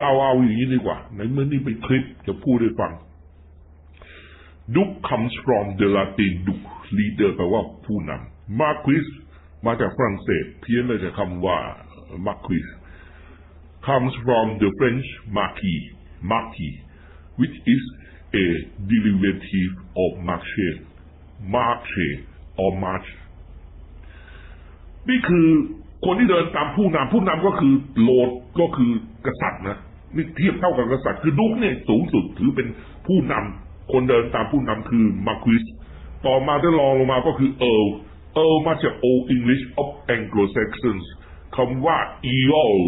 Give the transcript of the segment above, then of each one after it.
เอาเอาอย่างนี้ดีกว่าในเมื่อนี่เป็นคลิปจะพูดให้ฟัง Duke comes from the Latin Duke leader แปลว่าผู้นำ Marquis มาจากฝรั่งเศส เพี้ยนเลยจากคำว่า Marquis comes from the French marquis marquis which is a derivative of marche marche or march นี่คือ คนที่เดินตามผู้นำผู้นำก็คือโลดก็คือกษัตริย์นะนี่เทียบเท่ากับกษัตริย์คือดุกเนี่ยสูงสุดถือเป็นผู้นำคนเดินตามผู้นำคือมาควิสต่อมาได้รองลงมาก็คือเอิร์ลเอิร์ลมาจาก Old English of Anglo-Saxons คำว่า earl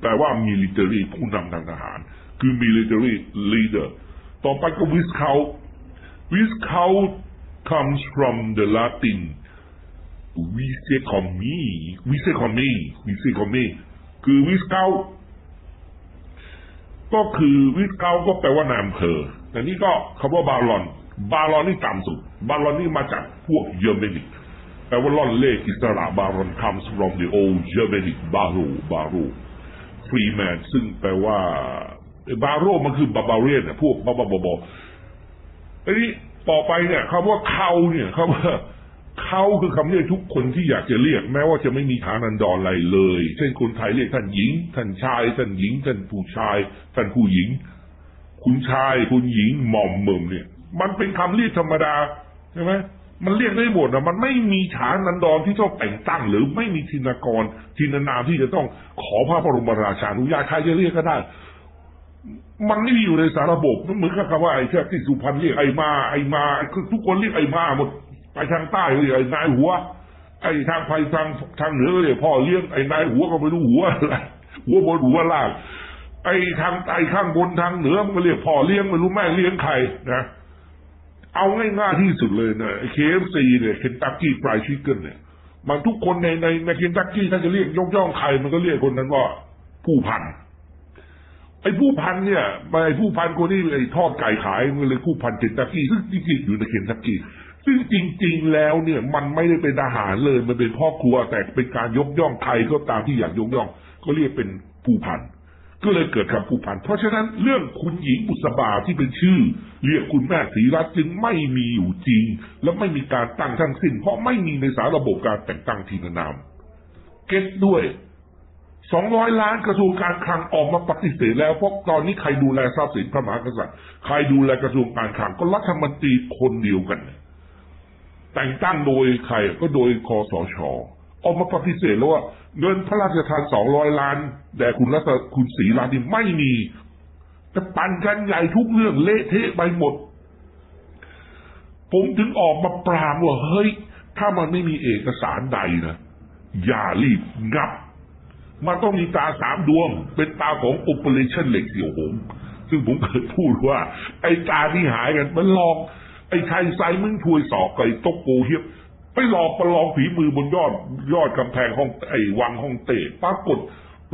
แปลว่า military ผู้นำทางทหาร คือ military leader ต่อไปก็ viscount viscount comes from the Latin วิเซคอมมีวิ เซคอมมีวิเซคอมมีคือวิสเก้าก็คือวิสเก้าก็แปลว่านายอำเภอแต่นี่ก็คำว่าบาลอน บาลอนนี่ต่ำสุด บาลอนนี่มาจากพวกเยอรมนิกแปลว่าล่อนเล่อิสระบาลอน comes from the old Germanic บาโรบาโรฟรีแมนซึ่งแปลว่าบาโรมันคือบาบาเรียนนี่ยพวกบ้าบาบออันนี้ต่อไปเนี่ยคำว่าเขาเนี่ยคำว่า เขาคือคำเรียกทุกคนที่อยากจะเรียกแม้ว่าจะไม่มีฐานันดรอะไรเลย เช่นคนไทยเรียกท่านหญิง ท่านชาย ท่านหญิง ท่านผู้ชาย ท่านผู้หญิง คุณชาย คุณหญิง หม่อมเมิมเนี่ย มันเป็นคำเรียกธรรมดาใช่ไหมมันเรียกได้หมดนะมันไม่มีฐานันดรที่ต้องแต่งตั้ง หรือไม่มีทินากรทินานามที่จะต้องขอพระบรมราชานุญาตใครจะเรียกก็ได้ มันไม่มีอยู่ในสารระบบมันเหมือนกับคำว่าไอ้แค่ที่สุพรรณเรียกไอ้มาไอ้มาคือทุกคนเรียกไอ้มาหมด ไปทางใต้เรียกไอ้นายหัว ไอ้ทางไปทางทางเหนือเรียกพ่อเลี้ยงไอ้นายหัวก็ไม่รู้หัวอะไรหัวบนหัวล่างไอ้ทางใต้ข้างบนทางเหนือมันก็เรียกพ่อเลี้ยงไม่รู้แม่เลี้ยงใครนะเอาง่ายๆที่สุดเลยนะเคเอฟซีเนี่ยเคนตักกี้ฟรายชิคเก้นเนี่ยมันทุกคนในในในเคนตักกี้ถ้าจะเรียกยกย่องใครมันก็เรียกคนนั้นว่าผู้พันไอ้ผู้พันเนี่ยไอ้ผู้พันคนที่ไอ้ทอดไก่ขายมันเลยผู้พันเคนตักกี้ซึ่งจริงๆอยู่ในเคนตักกี้ ซึ่งจริง ๆ แล้วเนี่ยมันไม่ได้เป็นทหารเลย มันเป็นพ่อครัวแต่เป็นการยกย่องใครก็ตามที่อยากยกย่อง ก็เรียกเป็นผู้พันก็เลยเกิดคำผู้พัน เพราะฉะนั้นเรื่องคุณหญิงบุษบาที่เป็นชื่อ เรียกคุณแม่ศรีรัตน์จึงไม่มีอยู่จริง และไม่มีการตั้งทั้งสิ้น เพราะไม่มีในสารระบบการแต่งตั้งทีนนาม เก็ตด้วยสองร้อยล้านกระทรวงการคลังออกมาปฏิเสธแล้วเพราะตอนนี้ใครดูแลทรัพย์สินพระมหากษัตริย์ ใครดูแลกระทรวงการคลังก็รัฐมนตรีคนเดียวกัน แต่งตั้งโดยใครก็โดยคอสชออกมาปฏิเสธแล้วว่า เงินพระราชทานสองร้อยล้านแด่คุณรัตคุณศรีรัตน์นี่ไม่มีจะปั่นกันใหญ่ทุกเรื่องเละเทะไปหมด ผมถึงออกมาปรามว่าเฮ้ย ถ้ามันไม่มีเอกสารใดนะอย่ารีบงับ มันต้องมีตาสามดวง เป็นตาของ Operation เหล็กเสี่ยวหงซึ่งผมเคยพูดว่า ไอ้ตาที่หายกันมันหลอก ไอ้ชายไซมึงถวยสอกไอ้ตกโกเฮียบไปหลอกประลองฝีมือบนยอดยอดกำแพงห้องไอ้วังห้องเต้ปรากฏ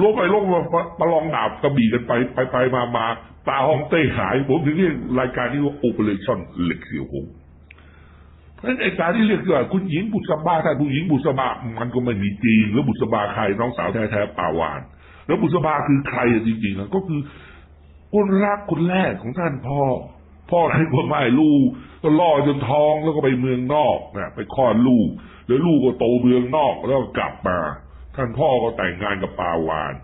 ลงไปลงมาประลองดาบกระบี่กันไปไปไปมามาตาห้องเต้หายผมถึงเรียกรายการนี้ว่า Operation เหล็กเสียวหงเพราะฉะนั้นไอ้การที่เรียกว่าคุณหญิงบุษบาถ้าคุณหญิงบุษบามันก็ไม่มีจริงแล้วบุษบาใครน้องสาวแท้ๆป่าวาน แล้วบุษบาคือใครจริงๆก็คือคนรักคนแรกของท่านพ่อ พ่อให้คนไม่ลูกก็ล่อจนท้องแล้วก็ไปเมืองนอกนะไปคลอดลูก แล้วลูกก็โตเมืองนอกแล้วก็กลับมา ท่านพ่อก็แต่งงานกับปาวาน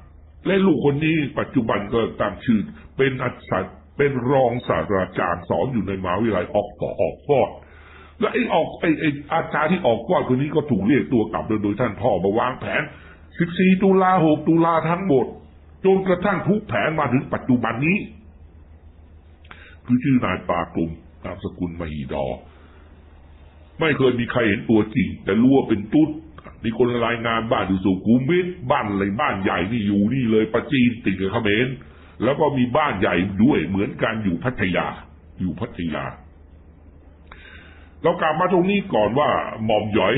และลูกคนนี้ปัจจุบันก็ตามชื่อเป็นอาจารย์เป็นรองศาสตราจารย์สอนอยู่ในมหาวิทยาลัยออกฟอออกฟอดแล้วไอ้ออกไอ้ไอ้อาจารย์ที่ออกกอนคนนี้ก็ถูกเรียกตัวกลับโดยโดยท่านพ่อมาวางแผน 14 ตุลา 6 ตุลาทั้งหมดจนกระทั่งทุกแผนมาถึงปัจจุบันนี้ คือชื่อนายปากลุ่มนามสกุลมหีดอ ไม่เคยมีใครเห็นตัวจริง แต่รู้ว่าเป็นตุ๊ดมีคนรายงานบ้านอยู่สุขุมวิทบ้านอะไรบ้านใหญ่นี่อยู่นี่เลยประจีนติดกับเขมรแล้วก็มีบ้านใหญ่ด้วยเหมือนกันอยู่พัทยา อยู่พัทยา เรากลับมาตรงนี้ก่อนว่าหม่อมหยอย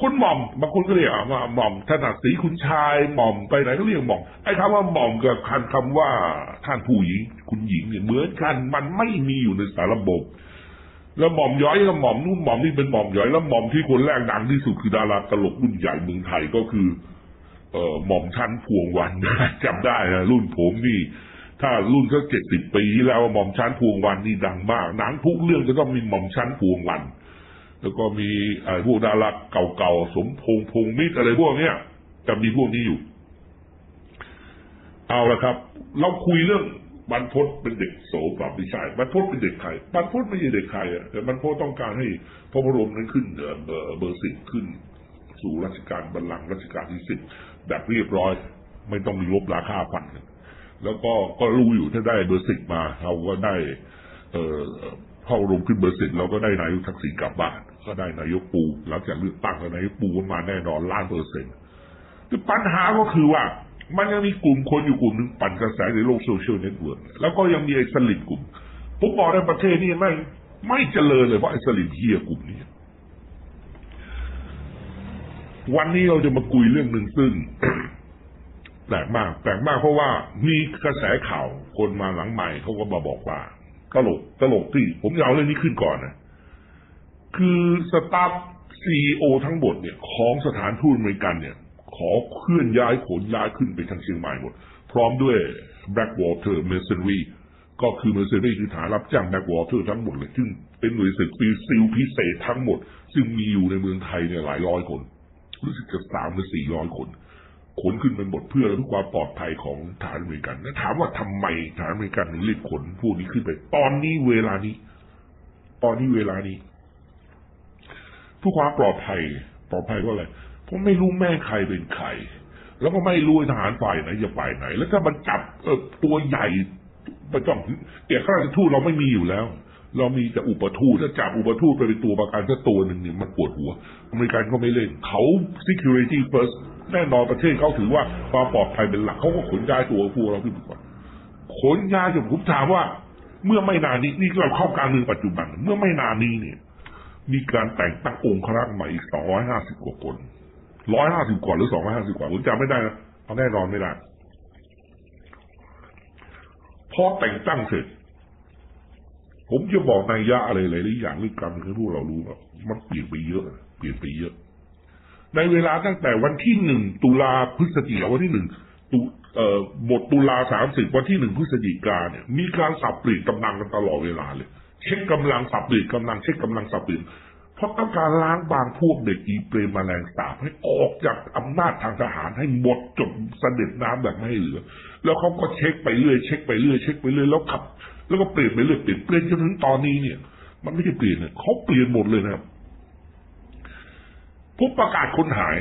คุณหม่อมบางคนก็เรียกว่าหม่อมถนัดสีคุณชายหม่อมไปไหนก็เรียกหม่อมไอ้คำว่าหม่อมกับคันคำว่าท่านผู้หญิง คุณหญิงเนี่ยเหมือนกัน มันไม่มีอยู่ในสารระบบ แล้วหม่อมย้อยกับหม่อมนู่นหม่อมนี่เป็นหม่อมย้อยแล้วหม่อมที่คนแรกดังที่สุดคือดาราตลกรุ่นใหญ่เมืองไทยก็คือ เอ่อหม่อมชั้นพวงวันจำได้นะรุ่นผมนี่ ถ้ารุ่นสักเจ็ดสิบปีแล้วหม่อมชั้นพวงวันนี่ดังมากหนังทุกเรื่องจะต้องมีหม่อมชั้นพวงวัน แล้วก็มีไอ้พวกดาราเก่าๆสมพงษ์พงมิตรอะไรพวกเนี้ยจะมีพวกนี้อยู่ เอาละครับ เราคุยเรื่องบรรพตเป็นเด็กโสปรับไม่ใช่บรรพตเป็นเด็กใครบรรพตไม่ใช่เด็กใครอะแต่บรรพตต้องการให้พระบรมนั้นขึ้นเอ่อเอ่อเบอร์สิบขึ้น สู่รัชกาลบัลลังก์รัชกาลที่สิบแบบเรียบร้อย ไม่ต้องมีลบราคาฟัน แล้วก็ก็รู้อยู่ถ้าได้เบอร์สิบมาเราก็ได้ เออ พระบรมขึ้นเบอร์สิบเราก็ได้นายกทักษิณกลับบ้าน ก็ได้นายกปูหลังจากเลือกตั้งแล้วนายกปูมาแน่นอนล้านเปอร์เซ็นต์คือปัญหาก็คือว่า มันยังมีกลุ่มคนอยู่กลุ่มหนึ่งปั่นกระแสในโลกโซเชียลเน็ตเวิร์กแล้วก็ยังมีไอ้สลิมกลุ่มผมบอกในประเทศนี้ไม่ไม่เจริญเลยเพราะไอ้สลิมเฮียกลุ่มนี้วันนี้เราจะมาคุยเรื่องหนึ่งซึ่งแปลกมากแปลกมากเพราะว่ามีกระแสข่าวคนมาหลังใหม่เขาก็มาบอกว่า ตลกตลกที่ผมจะเอาเรื่องนี้ขึ้นก่อนนะคือสตาฟซีโอทั้งหมดเนี่ย ของสถานทูตอเมริกันเนี่ย ขอเคลื่อนย้ายขนย้ายขึ้นไปทางเชียงใหม่หมด พร้อมด้วย Blackwater Mercenary ก็คือ Mercenary คือฐานรับจ้าง Blackwater ทั้งหมดเลย ซึ่งเป็นหน่วยสืบซิลพิเศษทั้งหมด ซึ่งมีอยู่ในเมืองไทยเนี่ยหลายร้อยคน รู้สึกจะสามหรือสี่ร้อยคน ขนขึ้นเป็นหมดเพื่อเพื่อความปลอดภัยของฐานอเมริกันแล้วถามว่าทำไมฐานอเมริกันถึงรีบขนพวกนี้ขึ้นไป ตอนนี้เวลานี้ ตอนนี้เวลานี้เพื่อความปลอดภัย ปลอดภัยก็อะไรเพราะไม่รู้แม่ใครเป็นใคร แล้วก็ไม่รู้ทหารฝ่ายไหนจะฝ่ายไหน แล้วถ้ามันจับเออตัวใหญ่ประจ้องเอกข้าราชทูตเราไม่มีอยู่แล้ว เรามีแต่อุปทูตถ้าจับอุปทูตไปเป็นตัวประกันสักตัวหนึ่งเนี่ยมันปวดหัว อเมริกันก็ไม่เล่นเขา security first แน่นอนประเทศเขาถือว่าความปลอดภัยเป็นหลักเขาก็ขนย้ายตัวพวกเราขึ้นไปก่อนขนย้ายจนผมถามว่า เมื่อไม่นานนี้นี่เราเข้าการเมืองปัจจุบัน เมื่อไม่นานนี้เนี่ย มีการแต่งตั้งองค์คณะใหม่อีกสองร้อยห้าสิบกว่าคนร้อยห้าสิบกว่าหรือสองร้อยห้าสิบกว่าผมจำไม่ได้นะเอาแน่นอนไม่ได้พอแต่งตั้งเสร็จ ผมจะบอกนายยะอะไรหลายๆอย่างเรื่องการเมืองให้พวกเรารู้ว่ามันเปลี่ยนไปเยอะ เปลี่ยนไปเยอะ ในเวลาตั้งแต่วันที่หนึ่งตุลาพฤศจิกาวันที่หนึ่งตุเอ่อบทตุลาสามสิบวันที่หนึ่งพฤศจิกาเนี่ยมีการสับเปลี่ยนกำลังกันตลอดเวลาเลย เช็คกำลังสับเปลี่ยนกำลังเช็คกำลังสับเปลี่ยนเพราะต้องการล้างบางพวกเด็กอีเปรมแมลงสาบให้ออกจากอำนาจทางทหารให้หมดจดเสด็จน้ำแบบไม่เหลือ แล้วเขาก็เช็คไปเรื่อยเช็คไปเรื่อยเช็คไปเรื่อยแล้วขับ แล้วก็เปลี่ยนไปเรื่อยเปลี่ยนเปลี่ยนจนถึงตอนนี้เนี่ย มันไม่ใช่เปลี่ยนเนี่ยเขาเปลี่ยนหมดเลยนะครับ ผมประกาศคนหาย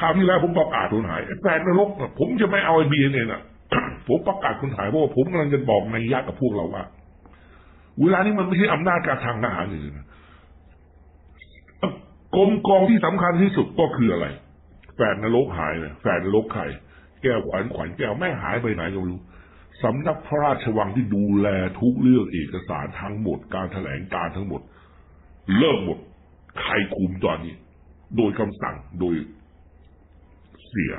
คราวที่แล้วผมประกาศคนหายแฟนนรกผมจะไม่เอาไอ้บีเอ็นเอ็นอะผมประกาศคนหายเพราะว่าผมกำลังจะบอกในยะกับพวกเราว่าเวลานี้มันไม่ใช่อำนาจการทางทหารเลยนะกรมกองที่สำคัญที่สุดก็คืออะไร แฟนนรกหายเนี่ยแฟนนรกใครแก้วขวัญขวัญแก้วไม่หายไปไหนก็ไม่รู้สำนักพระราชวังที่ดูแลทุกเรื่องเอกสารทั้งหมดการแถลงการทั้งหมด เลิกหมด ใครคุมตอนนี้ โดยคำสั่งโดยเสีย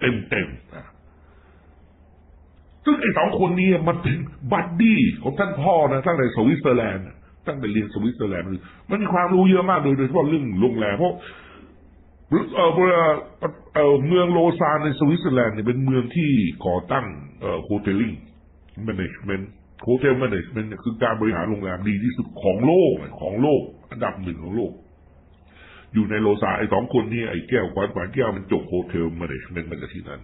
เต็มเต็มๆนะซึ่งไอ้สองคนนี้มันเป็นบัดดี้ของท่านพ่อนะตั้งแต่สวิตเซอร์แลนด์ตั้งแต่เรียนสวิตเซอร์แลนด์มันมีความรู้เยอะมากโดยโดยเฉพาะเรื่องโรงแรมเพราะเออเวลาเออเมืองโลซานในสวิตเซอร์แลนด์เนี่ยเป็นเมืองที่ก่อตั้งเอ่อโฮเทลลิ่งแมネจเมนต์โฮเทลแมネจเมนต์คือการบริหารโรงแรมดีที่สุดของโลกของโลก อันดับหนึ่งของโลก อยู่ในโลซาไอ้สองคนนี้ไอ้แก้วขวานขวานแก้วมันจบโฮเทลแมネจเมนต์มาจากที่นั่น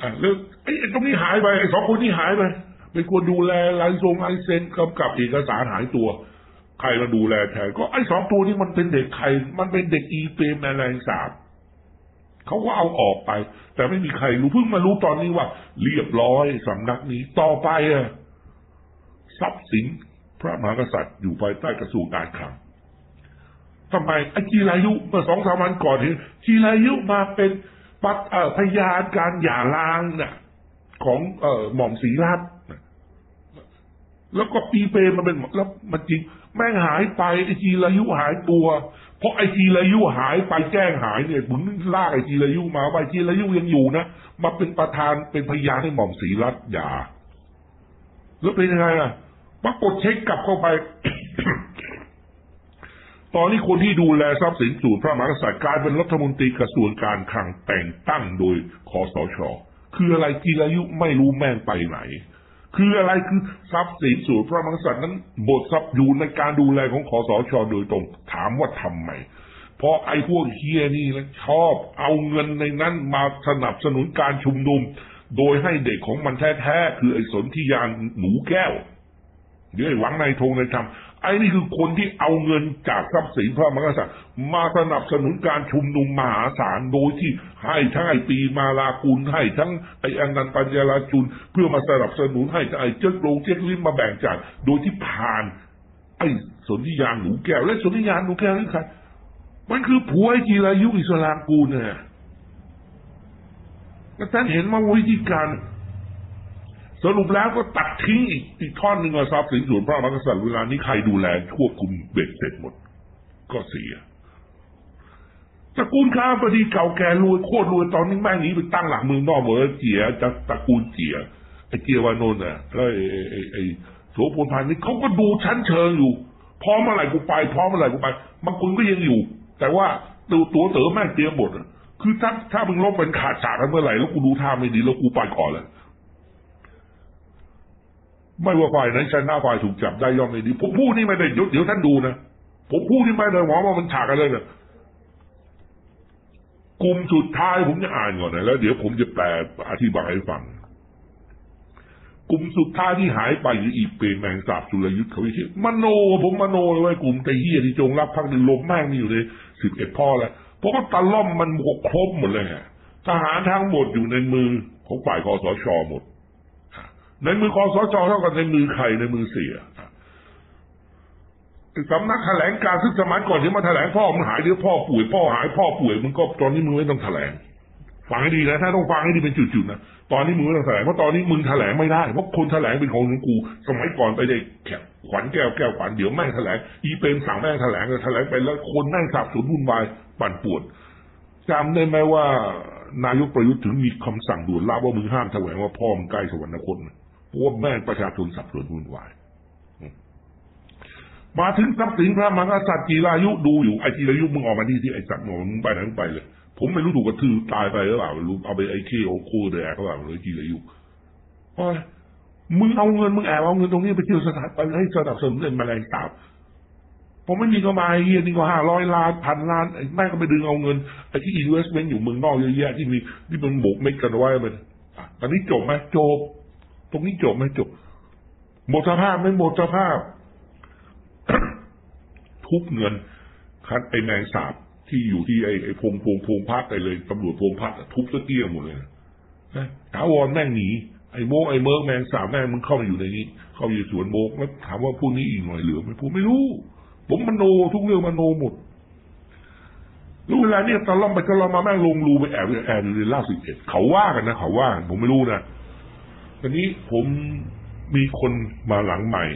อะแล้วไอ้ตรงนี้หายไปไอ้สองคนนี้หายไปเป็นคนดูแลลายทรงลายเซ็นกำกับเอกสารหายตัว ใครมาดูแลแทนก็ไอ้สองตัวนี้มันเป็นเด็กใคร มันเป็นเด็กอีเปรมแมลงสาบเขาก็เอาออกไป แต่ไม่มีใครรู้เพิ่งมารู้ตอนนี้ว่า เรียบร้อยสำนักนี้ต่อไปอะทรัพย์สินพระมหากษัตริย์อยู่ภายใต้กระทรวงการคลัง ทำไมไอ้จีรายุเมื่อสองสามวันก่อนเห็นจีรายุมาเป็นปัดเอ่อพยานการหย่าร้างน่ะ ของเอ่อหม่อมศรีรัตน์แล้วก็ปีเปรมันเป็นแล้วมันจริง แม่งหายไปไอจีรายุหายตัว เพราะไอจีรายุหายไปแจ้งหายเนี่ยผมลากไอจีรายุมาว่าไอจีรายุยังอยู่นะมาเป็นประธานเป็นพยานให้หม่อมศรีรัตน์หย่าแล้วเป็นยังไงอะปรากฏเช็คกลับเข้าไป ตอนนี้คนที่ดูแลทรัพย์สินส่วนพระมหากษัตริย์กลายเป็นรัฐมนตรีกระทรวงการคลังแต่งตั้งโดยคอสช คืออะไรกีรายุไม่รู้แม่งไปไหน คืออะไรคือทรัพย์สินส่วนพระมหากษัตริย์นั้นบททรัพย์อยู่ในการดูแลของคอสชโดยตรง ถามว่าทำไมเพราะไอ้พวกเฮียนี่นะชอบเอาเงินในนั้นมาสนับสนุนการชุมนุม โดยให้เด็กของมันแท้ๆคือไอ้สนธิยานหนูแก้วเดี๋ยวไอ้หวังในธงในธรรม ไอ้นี่คือคนที่เอาเงินจากทรัพย์สินพระมหากษัตริย์มาสนับสนุนการชุมนุมมหาศาลโดยที่ให้ทั้งไอ้ปีมาลากุลให้ทั้งไอ้อนันต์ปัญญาลาจุน เพื่อมาสนับสนุนให้ไอ้เจ๊กโลงเจ๊กลิ้นมาแบ่งจ่ายโดยที่ผ่าน ไอ้สนธิยานหนูแก้ว และสนธิยานหนูแก้วนี่ใครมันคือผัวไอ้จีรายุอิสลามกูลเนี่ยแล้วท่านเห็นมาวิธีการ สรุปแล้วก็ตัดทิ้งอีกอีกท่อนหนึ่งอะทรัพย์สินส่วนพระมหากษัตริย์เวลานี้ใครดูแลควบคุมเบ็ดเสร็จหมด ก็เสียตระกูลข้าพอดีเก่าแก่รวยโคตรรวยตอนนี้แม่งหนี้ไปตั้งหลักเมืองนอกหมดแล้วเจียจะตระกูลเจียไอ้เจียวานนท์อะแล้วไอ้ไอ้ไอ้ไอ้โสพลพันธ์นี่เขาก็ดูชั้นเชิงอยู่ พร้อมเมื่อไหร่กูไปพร้อมเมื่อไหร่กูไปบางคนก็ยังอยู่ แต่ว่าตัวตัวเต๋อแม่งเตรียมหมดคือถ้าถ้ามึงลบเป็นขาดจากกันเมื่อไหร่แล้วกูดูท่าไม่ดีแล้วกูไปก่อนแล้ว ไม่ว่าฝ่ายนั้นชนะฝ่ายถูกจับได้ย่อมไม่ดี ผมพูดนี่ไม่ได้เดี๋ยวเดี๋ยวท่านดูนะ ผมพูดนี่ไม่ได้หวังว่ามันฉากกันเลยนะกลุ่มสุดท้ายผมจะอ่านก่อนนะแล้วเดี๋ยวผมจะแปลอธิบายให้ฟัง กลุ่มสุดท้ายที่หายไปคืออีเปรมแมงสาบสุรยุทธ์เขาไม่ใช่มโน ผมมโนเลยว่ากลุ่มไตเฮียที่จงรับพักดินลมแม่งนี่อยู่ในสิบเอ็ดพ่อแล้วเพราะว่าตะล่อมมันหกครบหมดเลยฮะทหารทั้งหมดอยู่ในมือของฝ่ายคอสชหมด ในมือคอสชเท่ากับในมือใครในมือเสียสำนักแถลงการซึ่งสมัยก่อนที่มาแถลงพ่อมึงหายหรือพ่อป่วยพ่อหายพ่อป่วยมึงก็ตอนนี้มึงไม่ต้องแถลงฟังให้ดีนะถ้าต้องฟังให้ดีเป็นจุดๆนะตอนนี้มึงไม่ต้องแถลงเพราะตอนนี้มึงแถลงไม่ได้เพราะคนแถลงเป็นของกู สมัยก่อนไปได้แขกขวัญแก้วแก้วขวัญเดี๋ยวแม่งแถลงอีเปรมสั่งแม่งแถลงเลยแถลงไปแล้วคนแม่งสับสนวุ่นวายปั่นป่วนจำได้ไหมว่านายกประยุทธ์ถึงมีคำสั่งด่วนลาว่ามึงห้ามแถลงว่าพ่อมึงใกล้สวรรคตเพว่าแม่งประชาชนสับสนวุ่นวาย มาถึงทรัพย์สินพระมหากษัตริย์จีรายุดูอยู่ไอ้จีรายุมึงออกมาที่ที่ไอ้สัตว์หนมึงไปไหนมึงไปเลย ผมไม่รู้ถูกกระทืบตายไปหรือเปล่ารู้เอาไปไอ้เคโอโคแดกหรือเปล่าเลยจีรายุโอ้ยมึงเอาเงินมึงแอบเอาเงินตรงนี้ไปเที่ยวสถานไปให้สนับสนุนเล่นแมลงสาบผมไม่มีกำไรเฮียนี่ก็ห้าร้อยล้านพันล้านไอ้แม่ก็ไปดึงเอาเงินไอ้ที่อินเวสเมนต์อยู่เมืองนอกเยอะแยะที่มีที่มันโบกเม็ดกันไว้มันตอนนี้จบไหมจบ ตรงนี้จบไหมจบ หมดสภาพไม่หมดสภาพ ทุบเงิน คัดไอ้แมงสาบที่อยู่ที่ไอ้ไอ้พงพงพงพัดไปเลยตำรวจพงพัดทุบตะเกียงหมดเลยนะถาวรแม่งหนีไอ้โมกไอ้เมิร์กแมงสาบแม่งมันเข้ามาอยู่ในนี้ เข้าอยู่สวนโมกแล้วถามว่าพวกนี้อีกหน่อยเหลือไหมผมไม่รู้ ผมมโนทุกเรื่องมโนหมดรู้เวลาเนี่ยตอนล่อมไปก็ล่อมมาแม่งลงรูไปแอบแอบอยู่ในล่าสิบเอ็ดเขาว่ากันนะเขาว่าผมไม่รู้นะ อนนี้ผมมีคนมาหลังใหม่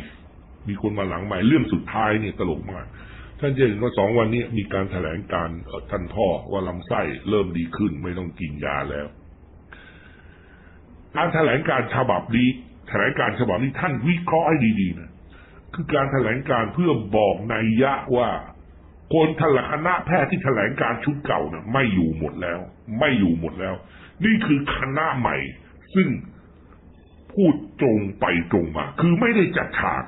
มีคนมาหลังใหม่ เรื่องสุดท้ายเนี่ยตลกมาก ท่านจะเห็นว่าสองวันนี้มีการแถลงการท่านพ่อว่าลำไส้เริ่มดีขึ้นไม่ต้องกินยาแล้ว การแถลงการฉบับนี้แถลงการฉบับนี้ท่านวิเคราะห์ให้ดีๆนะคือการแถลงการเพื่อบอกนัยยะว่าคนแถลคณะแพทย์ที่แถลงการชุดเก่านะไม่อยู่หมดแล้ว ไม่อยู่หมดแล้ว นี่คือคณะใหม่ ซึ่ง พูดตรงไปตรงมา คือไม่ได้จัดฉาก